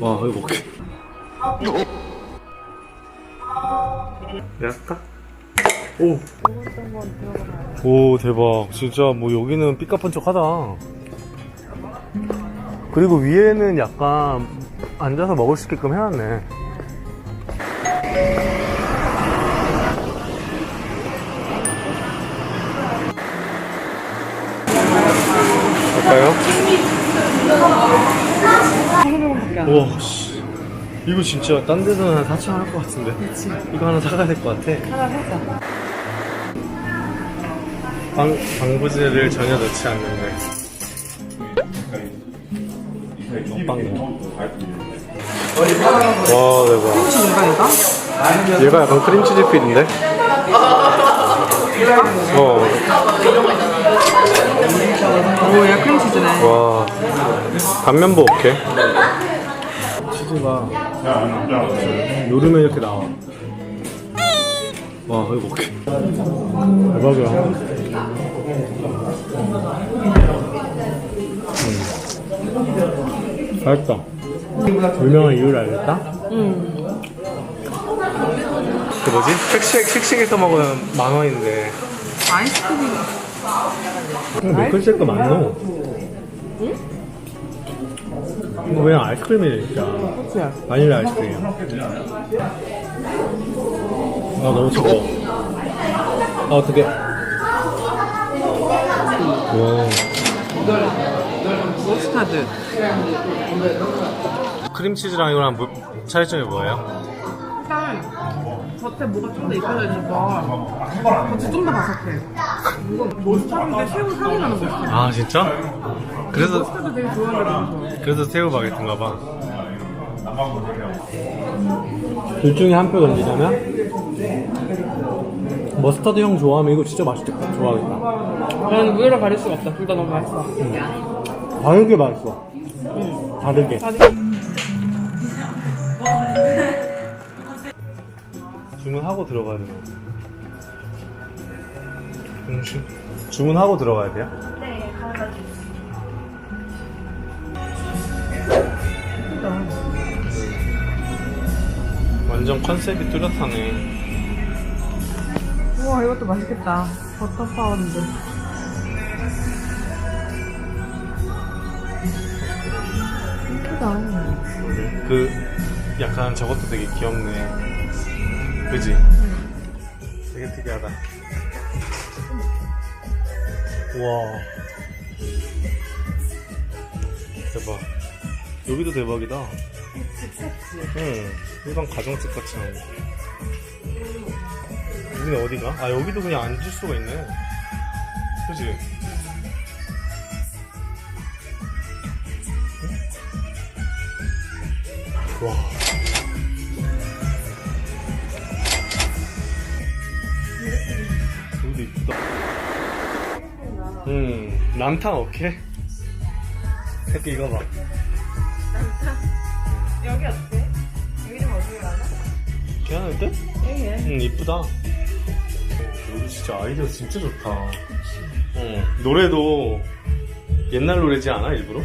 와 이거 먹게. 약간? 오. 오 대박. 진짜 뭐 여기는 삐까뻔쩍하다. 그리고 위에는 약간 앉아서 먹을 수 있게끔 해놨네. 갈까요? 와, 씨. 이거 진짜 딴 데서는 한 4천 원 할 것 같은데. 그치. 이거 하나 사가야 될 것 같아. 하나 사자. 방, 방부제를 전혀 넣지 않는데. 와, 대박. 중간인가? 얘가 약간 크림치즈 필인데? 어, 오, 얘 크림치즈네. 와. 단면보 오케이. 치즈가 누르면 이렇게 나와. 와, 이거 오케이. 대박이야. 음. 맛있다. 유명한 이유를 알겠다? 응. 그 뭐지? 쉑쉑, 쉑쉑에서 먹으면 만 원인데. 아이스크림. 밀크쉐이크 맞노? 이거 그냥 아이스크림이네 진짜 그치? 바닐라 아이스크림 아 너무 차가워 아 어떡해 와 머스타드. 크림치즈랑 이거랑 뭐, 차이점이 뭐예요? 일단, 겉에 뭐가 좀 더 입혀져 있어서 겉이 좀 더 바삭해. 이거 머스타드인데 새우 향이 나는 머스타드. 아 진짜? 그래서 그래서 새우 바게트인가 봐. 둘 중에 한 표 던지자면 머스타드 형 좋아하면 이거 진짜 맛있겠다. 좋아하겠다. 나는 우유를 가릴 수가 없다. 둘 다 너무 맛있어. 다르게 맛있어. 다르게. 주문하고 들어가야 돼요. 음, 주, 주문하고 들어가야 돼요? 완전 컨셉이 뚜렷하네. 우와, 이것도 맛있겠다. 버터 파운드. 예쁘다. 그 약간 저것도 되게 귀엽네. 그지? 되게 특이하다. 와. 대박. 여기도 대박이다. 응. 일반 가정집 같이 나오네. 여기는 어디가? 아, 여기도 그냥 앉을 수가 있네. 그지? 와. 여기도 이쁘다. 음, 란탄 오케이? 새끼 이거 봐. 괜찮은데? 예. 응, 이쁘다. 여기 진짜 아이디어 진짜 좋다. 어, 노래도 옛날 노래지 않아, 일부러?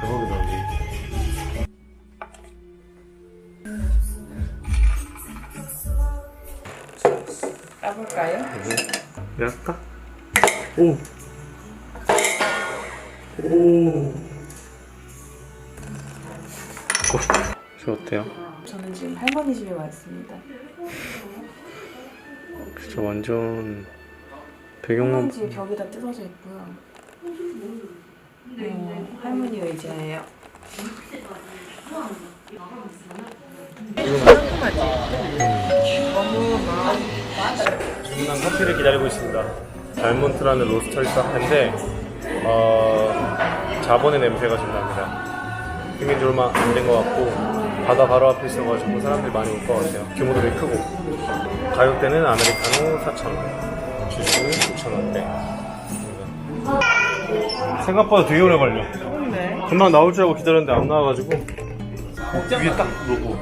대박이다, 여기. 까볼까요? 약까? 오. 오. 저 어때요? 저는 지금 할머니 집에 와 있습니다. 진짜 완전 배경만 할머니 집 벽이 다 뜯어져 있고요. 어, 할머니 의자예요. 주문한 커피를 기다리고 있습니다. 달몬트라는 로스터리 카페인데 어, 자본의 냄새가 좀 납니다. 생긴 지 얼마 안 된 것 같고 바다 바로 앞에 있어가지고 사람들이 많이 올 것 같아요. 규모도 되게 크고. 가격대는 아메리카노 4,000원, 주식은 9,000원대. 생각보다 되게 오래 걸려. 금방 나올 줄 알고 기다렸는데 안 나와가지고. 위에 딱 놓고.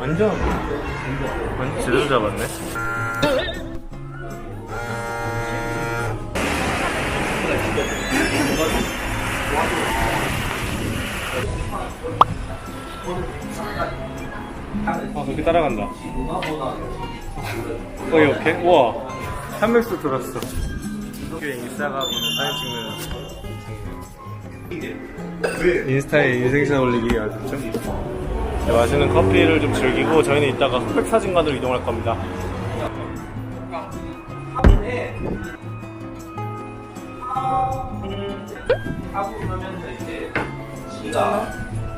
완전, 완전 제대로 잡았네. 아 저기 따라간다. 어이 오케이? 우와. 한맥수 들었어. 인스타가 보는 사진 찍는 인스타에 인생샷 올리기 아셨죠? 네, 맛있는 커피를 좀 즐기고 저희는 이따가 흑백 사진관으로 이동할 겁니다. 하고 그러면 이제 지가